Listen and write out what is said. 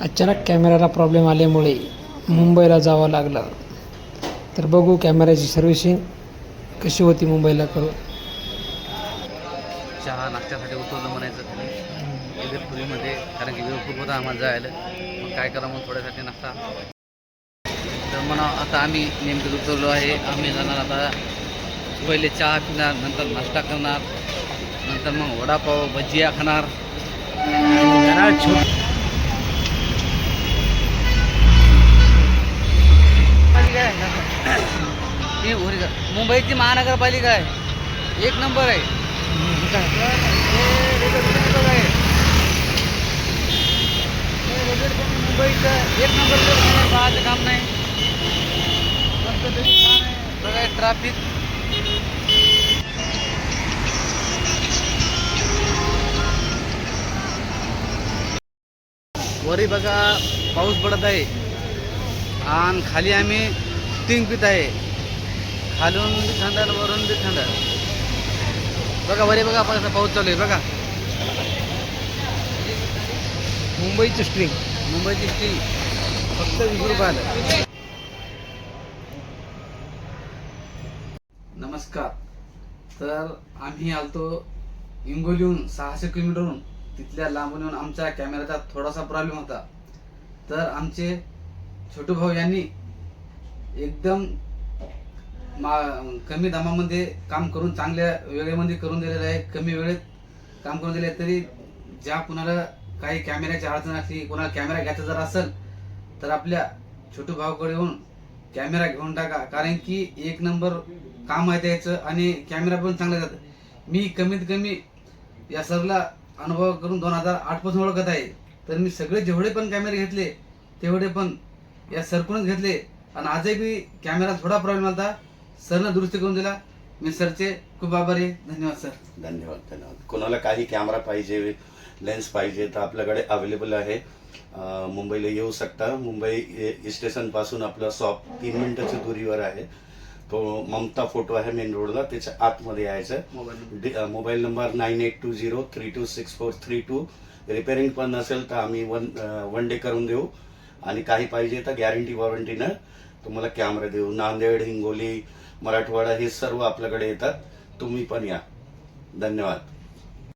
अचानक कॅमेऱ्याला प्रॉब्लेम आल्यामुळे मुंबईला जावं लागलं. तर बघू कॅमेऱ्याची सर्व्हिसिंग कशी होती मुंबईला करू चहा नाश्त्यासाठी उतरलं म्हणायचं त्यांनी इगतपुरीमध्ये कारण की वेळ खूप होता आम्हाला जायला. मग काय करा मग थोड्यासाठी नाश्ता. तर म्हणा आता आम्ही नेमकं उतरलो आहे. आम्ही जाणार आता पहिले चहा पिणार नंतर नाश्ता करणार. नंतर मग वडापाव भजिया खाणार पालिका आहे ती ओरिगा मुंबईची महानगरपालिका आहे. एक नंबर आहे. मुंबईचं एक नंबर पाहायचं काम नाही. सगळं आहे. ट्रॅफिक वरी बघा पाऊस पडत आहे. आणि खाली आम्ही टिंग पित आहे. खालून बी थंड आणि वरून बी थंड बघा वरी बघा कसा पाऊस चालू आहे बघा. मुंबईची स्ट्रिंग मुंबईची स्टील फक्त रुपयाला नमस्कार. तर आम्ही आलतो हिंगोलीहून सहाशे किलोमीटरहून. तिथल्या लांबून येऊन आमच्या कॅमेऱ्याचा थोडासा प्रॉब्लेम होता. तर आमचे छोटू भाऊ यांनी एकदम मा कमी दामामध्ये काम करून चांगल्या वेळेमध्ये करून दिलेलं आहे. कमी वेळेत काम करून दिले तरी ज्या कुणाला काही कॅमेऱ्याची अडचण असली कोणाला कॅमेरा घ्यायचा जर असेल तर आपल्या छोटू भावाकडे येऊन कॅमेरा घेऊन टाका. कारण की एक नंबर काम आहे त्याचं आणि कॅमेरा पण चांगला जातं मी कमीत कमी या सरला अनुभव करून दोन हजार आठपासून ओळखत आहे. तर मी सगळे जेवढे पण कॅमेरे घेतले तेवढे पण या सरकडूनच घेतले. आणि आजही बी कॅमेरा थोडा प्रॉब्लेम आला सरनं दुरुस्ती करून दिला. मी सरचे खूप आभारी आहे. धन्यवाद सर. धन्यवाद धन्यवाद. कोणाला काही कॅमेरा पाहिजे लेन्स पाहिजे तर आपल्याकडे अवेलेबल आहे. अं, मुंबईला येऊ शकता. मुंबई स्टेशनपासून आपलं शॉप तीन मिनिटाच्या दुरीवर आहे. तो ममता फोटो आहे मेन रोडला त्याच्या आतमध्ये यायचं. मोबाईल डि- अं, mobile number nine eight two zero three two six four three two repairing पण नसेल तर आम्ही वन वन डे करून देऊ. आणि काही पाहिजे तर गॅरंटी वॉरंटीनं तुम्हाला कॅमेरा देऊ नांदेड हिंगोली मराठवाडा हे सर्व आपल्याकडे येतात. तुम्ही पण या. धन्यवाद.